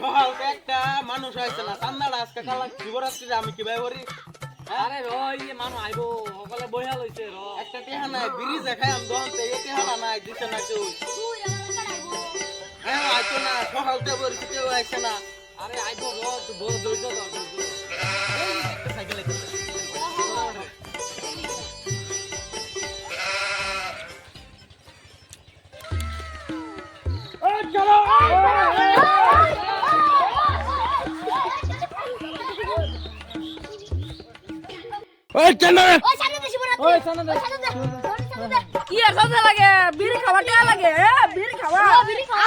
একটা মানুষ হয়েছে না চান্দাটা আজকে কালা শিবরাত্রিতে আমি কি ভাই করি? হ্যাঁ? আরে র ইয়ে মানুষ আইবো সকালে বইয়া লইছে র। একটা টেহা নাই বিড়ি দেখাই আমি দহন থেকে টেহালা নাই দিছে না কেউ। হ্যাঁ আইতো না সকালতে বলছি কেউ আইছে না। আরে আইবো র বড় দইছো তো ওই কেন ওই সামনে দে কি আর কথা লাগে? বিড়ি খাওয়া কে লাগে এ বিড়ি খাওয়া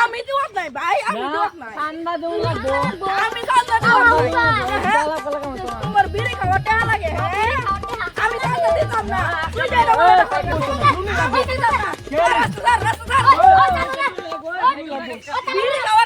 আমি দিওয়াত নাই ভাই আমি দিওয়াত নাই। ঠান্ডা দেউ লাগবো আমি ঠান্ডা দেউ তোমার? বিড়ি খাওয়া কে লাগে হ্যাঁ? আমি ঠান্ডা দিতাম না। তুই যাই না আমি দিতাম না। রাস্তা রাস্তা বিড়ি খাওয়া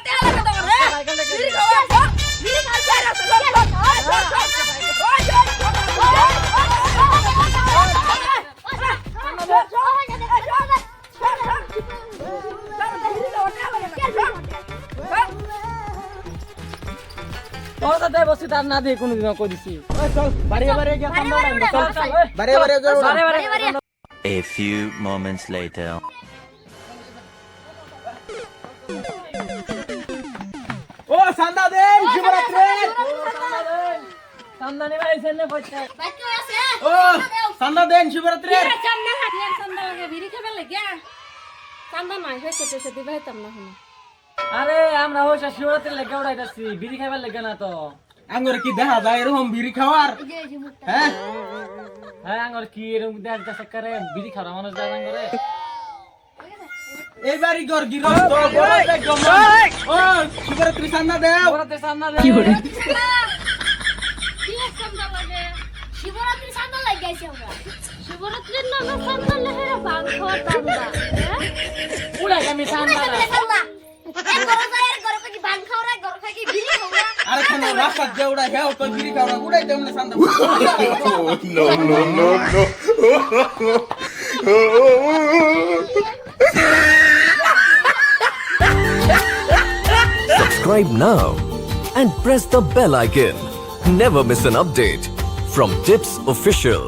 সাথে বসি তার না দিয়ে কোনদিন কই দিছি ওই চল বাড়ি বাড়ি গিয়া বাড়ি বাড়ি লাগবে চল চল ওই বারে বারে গেল বাড়ি বাড়ি A few moments later. ও চান্দা দেন শিবরাত্রি ঠান্ডা নিবা আইছেন না পয়সা ও চান্দা দেন শিবরাত্রি আরে আমরা হইছে শিবরাত্রি লেগে উড়াইতাছি বিড়ি খাইবার লেগে না তো। আঙ্গুরে কি দেখা যায় এরকম বিড়ি খাওয়ার? হ্যাঁ? হ্যাঁ আঙ্গর কি এরকম দেখ দেখ করে বিড়ি খাওয়া মানুষ দেখ আঙ্গরে। এই বাড়ি ঘর গৃহস্থ বড় একটা জমা। ও শিবরাত্রি চান্দা দেও। শিবরাত্রি সামনে শিবরাত্রি লাগাইছি আমরা। শিবরাত্রির নামে চান্দা লেহেরা ভাঙ খাওয়ার চান্দা উড়াই আমি সামনে চান্দা এক গরো যায় আর গরো কি ভাঙ খাওয়া গরো খাই কি বিড়ি খাওয়া আরে কেন রাস্তা দেউড়া হেও তো বিড়ি খাওয়া উড়াই দেও না চান্দা no, no, no, no. Subscribe now and press the bell icon. Never miss an update from Tips Official.